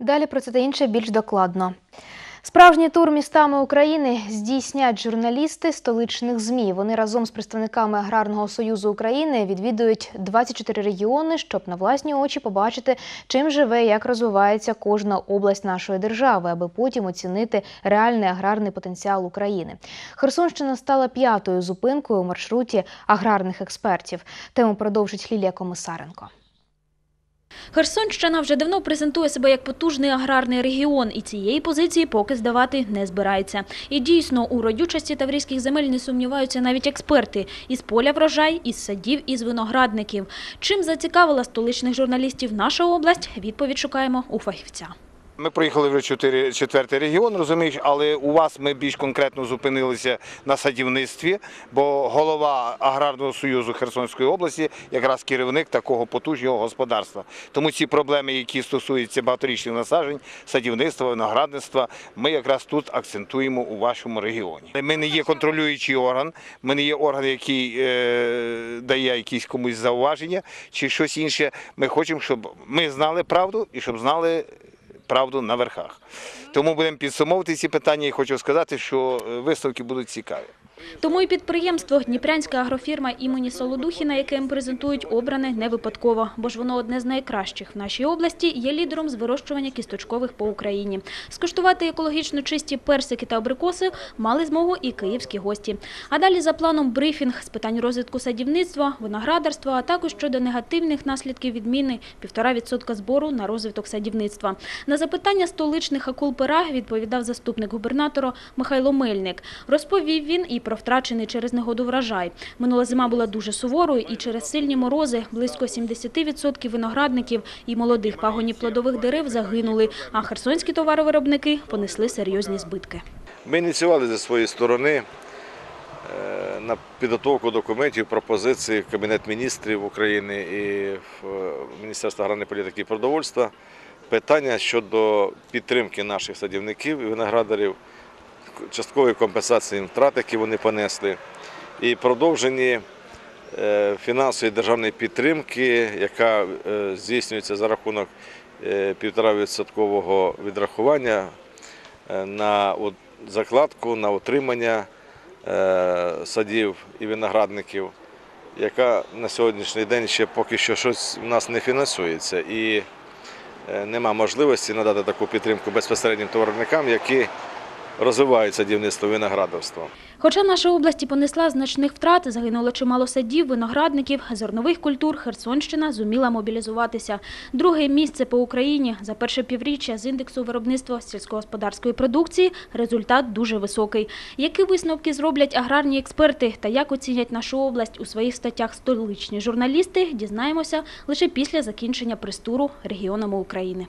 Далі про це та інше більш докладно. Справжній тур містами України здійснять журналісти столичних ЗМІ. Вони разом з представниками Аграрного союзу України відвідують 24 регіони, щоб на власні очі побачити, чим живе і як розвивається кожна область нашої держави, аби потім оцінити реальний аграрний потенціал України. Херсонщина стала п'ятою зупинкою у маршруті аграрних експертів. Тему продовжить Лілія Комисаренко. Херсонщина вже давно презентує себе як потужний аграрний регіон, і цієї позиції поки здавати не збирається. І дійсно, у родючості таврійських земель не сумніваються навіть експерти. Із поля врожай, із садів, із виноградників. Чим зацікавила столичних журналістів наша область, відповідь шукаємо у фахівця. Ми проїхали вже четвертий регіон, розумієш, але у вас ми більш конкретно зупинилися на садівництві, бо голова Аграрного союзу Херсонської області якраз керівник такого потужного господарства. Тому ці проблеми, які стосуються багаторічних насаджень, садівництва, виноградництва, ми якраз тут акцентуємо у вашому регіоні. Ми не є контролюючий орган, ми не є орган, який е, дає якісь комусь зауваження чи щось інше. Ми хочемо, щоб ми знали правду і щоб знали правду на верхах. Тому будемо підсумовувати ці питання і хочу сказати, що е, виставки будуть цікаві. Тому і підприємство Дніпрянська агрофірма імені Солодухіна, яке їм презентують, обране не випадково, бо ж воно одне з найкращих в нашій області, є лідером з вирощування кісточкових по Україні. Скуштувати екологічно чисті персики та абрикоси мали змогу і київські гості. А далі за планом брифінг з питань розвитку садівництва, виноградарства, а також щодо негативних наслідків відміни 1,5% збору на розвиток садівництва. На запитання столичних акул пера відповідав заступник губернатора Михайло Мельник. Розповів він і про втрачений через негоду врожай. Минула зима була дуже суворою і через сильні морози близько 70% виноградників і молодих пагонів плодових дерев загинули, а херсонські товаровиробники понесли серйозні збитки. Ми ініціювали зі своєї сторони е, на підготовку документів, пропозицій в Кабінет міністрів України і в е, Міністерство аграрної політики і продовольства питання щодо підтримки наших садівників і виноградарів, часткової компенсації втрат, які вони понесли, і продовжені е, фінансової державної підтримки, яка е, здійснюється за рахунок е, 1,5% відрахування е, на закладку, на утримання садів і виноградників, яка на сьогоднішній день ще поки що щось у нас не фінансується. Нема можливості надати таку підтримку безпосереднім товарникам, які розвивають садівництво і виноградарство. Хоча наша область понесла значних втрат, загинуло чимало садів, виноградників, зернових культур, Херсонщина зуміла мобілізуватися. Друге місце по Україні за перше півріччя з індексу виробництва сільськогосподарської продукції результат дуже високий. Які висновки зроблять аграрні експерти та як оцінять нашу область у своїх статтях столичні журналісти, дізнаємося лише після закінчення прес-туру регіонами України.